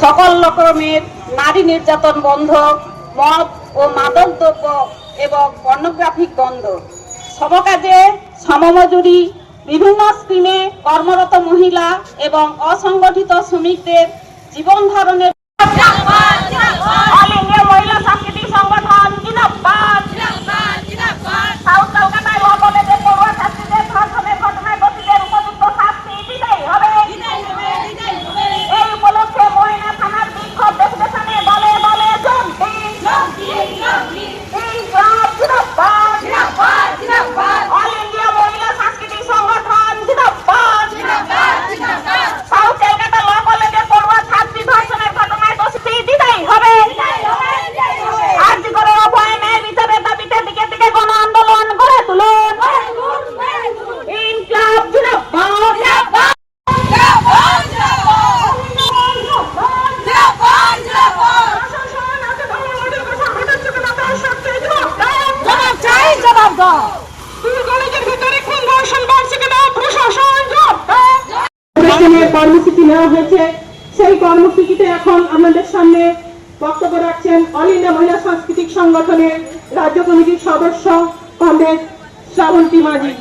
সকল রকমের নারী নির্যাতন বন্ধ, মদ ও মাদক দ্রব্য এবং পর্নোগ্রাফিক বন্ধ সমকাজে সমমজুরি, বিভিন্ন স্কিমে কর্মরত মহিলা এবং অসংগঠিত শ্রমিকদের জীবন ধারণের অল ইন্ডিয়া মহিলা সাংস্কৃতিক সংগঠন জিন্দাবাদ সাউথ কলকাতায় ল কলেজে পড়ুয়া ছাত্রীদের ধর্ষণের ঘটনায় দোষীদের উপযুক্ত শাস্তি দিতেই হবে এই উপলক্ষে মহিলা থানার বিক্ষোভ ডেপুটেশনে বলে বলে জন্টি ইনকলাব জিন্দাবাদ অল ইন্ডিয়া মহিলা সাংস্কৃতিক সংগঠন জিন্দাবাদ সাউথ কলকাতা ল কলেজে পড়ুয়া ছাত্রী ধর্ষণের ঘটনায় দোষী দিতেই হবে আজ করে অভয় ন্যায় বিচারের দাবিতে দিকে দিকে গণ আন্দোলন গড়ে তুলুন ইনকলাব জিন্দাবাদ জবাব চাই জবাব দাও কলেজের ভিতরে খুন ধর্ষণ বাড়ছে কেন প্রশাসন জবাব দাও এখানে সেই কর্মসূচিতে এখন আমাদের সামনে বক্তব্য রাখছেন অল ইন্ডিয়া সাংস্কৃতিক সংগঠনের রাজ্য কমিটির সদস্য কমরেড শ্রাবন্তী মাঝি।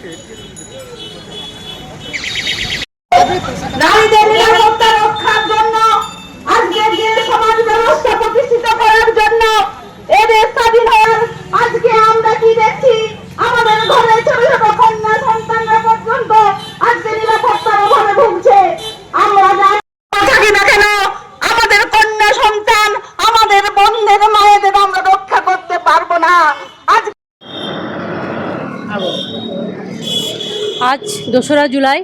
নারীদের নিরাপত্তা রক্ষার জন্য আজকের যে সমাজ ব্যবস্থা প্রতিষ্ঠিত করার জন্য এদের স্বাধীন হওয়ার আজকে আমরা কি দেখছি আমাদের ঘরে ছোট ছোট কন্যা সন্তানরা পর্যন্ত আজকে নিরাপত্তার অভাবে ভুগছে আমরা জানি থাকি না কেন আমাদের কন্যা সন্তান আমাদের বন্ধের মায়েদের আমরা রক্ষা করতে পারব না আজ আজ দোসরা জুলাই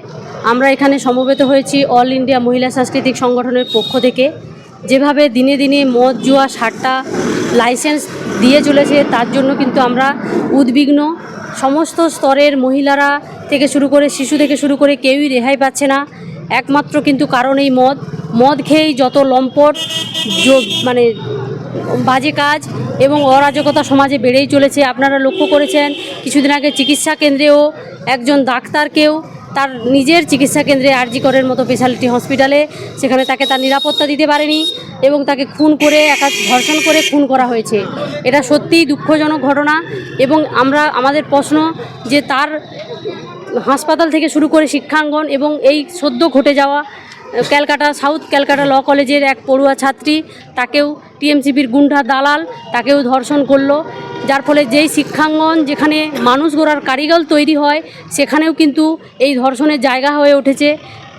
আমরা এখানে সমবেত হয়েছি অল ইন্ডিয়া মহিলা সাংস্কৃতিক সংগঠনের পক্ষ থেকে। যেভাবে দিনে দিনে মদ, জুয়া সারটা লাইসেন্স দিয়ে চলেছে, তার জন্য কিন্তু আমরা উদ্বিগ্ন। সমস্ত স্তরের মহিলারা থেকে শুরু করে শিশু থেকে শুরু করে কেউই রেহাই পাচ্ছে না। একমাত্র কিন্তু কারণ এই মদ। মদ খেয়েই যত লম্পট মানে বাজে কাজ এবং অরাজকতা সমাজে বেড়েই চলেছে। আপনারা লক্ষ্য করেছেন, কিছুদিন আগে চিকিৎসা কেন্দ্রেও একজন ডাক্তারকেও তার নিজের চিকিৎসা কেন্দ্রে আরজি করের মতো স্পেশালিটি হসপিটালে সেখানে তাকে তার নিরাপত্তা দিতে পারেনি এবং তাকে খুন করে একা ধর্ষণ করে খুন করা হয়েছে। এটা সত্যিই দুঃখজনক ঘটনা এবং আমরা, আমাদের প্রশ্ন যে তার হাসপাতাল থেকে শুরু করে শিক্ষাঙ্গন এবং এই সদ্য ঘটে যাওয়া ক্যালকাটা সাউথ ক্যালকাটা ল কলেজের এক পড়ুয়া ছাত্রী, তাকেও টিএমসিপির গুন্ডা দালাল, তাকেও ধর্ষণ করল। যার ফলে যেই শিক্ষাঙ্গন যেখানে মানুষ গড়ার কারিগর তৈরি হয়, সেখানেও কিন্তু এই ধর্ষণের জায়গা হয়ে উঠেছে।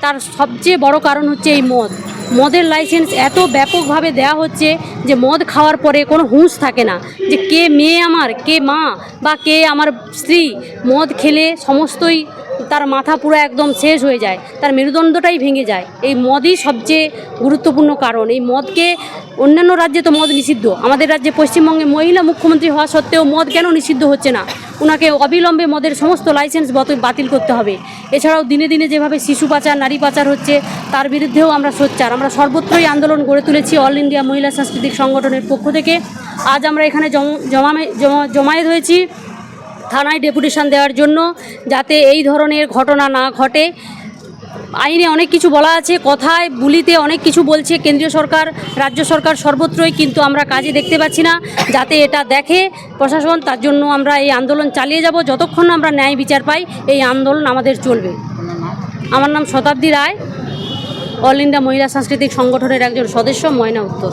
তার সবচেয়ে বড় কারণ হচ্ছে এই মদ। মদের লাইসেন্স এত ব্যাপকভাবে দেয়া হচ্ছে যে মদ খাওয়ার পরে কোনো হুঁশ থাকে না যে কে মেয়ে আমার, কে মা বা কে আমার স্ত্রী। মদ খেলে সমস্তই তার মাথা পুরো একদম শেষ হয়ে যায়, তার মেরুদণ্ডটাই ভেঙে যায়। এই মদই সবচেয়ে গুরুত্বপূর্ণ কারণ। এই মদকে অন্যান্য রাজ্যে তো মদ নিষিদ্ধ। আমাদের রাজ্যে পশ্চিমবঙ্গে মহিলা মুখ্যমন্ত্রী হওয়া সত্ত্বেও মদ কেন নিষিদ্ধ হচ্ছে না? ওনাকে অবিলম্বে মদের সমস্ত লাইসেন্স বত- বাতিল করতে হবে। এছাড়াও দিনে দিনে যেভাবে শিশু পাচার, নারী পাচার হচ্ছে, তার বিরুদ্ধেও আমরা সোচ্চার। আমরা সর্বত্রই আন্দোলন গড়ে তুলেছি অল ইন্ডিয়া মহিলা সাংস্কৃতিক সংগঠনের পক্ষ থেকে। আজ আমরা এখানে জমা- জমায়েত হয়েছি। থানায় ডেপুটেশন দেওয়ার জন্য যাতে এই ধরনের ঘটনা না ঘটে। আইনে অনেক কিছু বলা আছে, কথায়, বুলিতে অনেক কিছু বলছে কেন্দ্রীয় সরকার, রাজ্য সরকার সর্বত্রই, কিন্তু আমরা কাজে দেখতে পাচ্ছি না যাতে এটা দেখে প্রশাসন, তার জন্য আমরা এই আন্দোলন চালিয়ে যাব। যতক্ষণ আমরা ন্যায় বিচার পাই, এই আন্দোলন আমাদের চলবে। আমার নাম শতাব্দী রায়, অল ইন্ডিয়া মহিলা সাংস্কৃতিক সংগঠনের একজন সদস্য, ময়না উত্তর।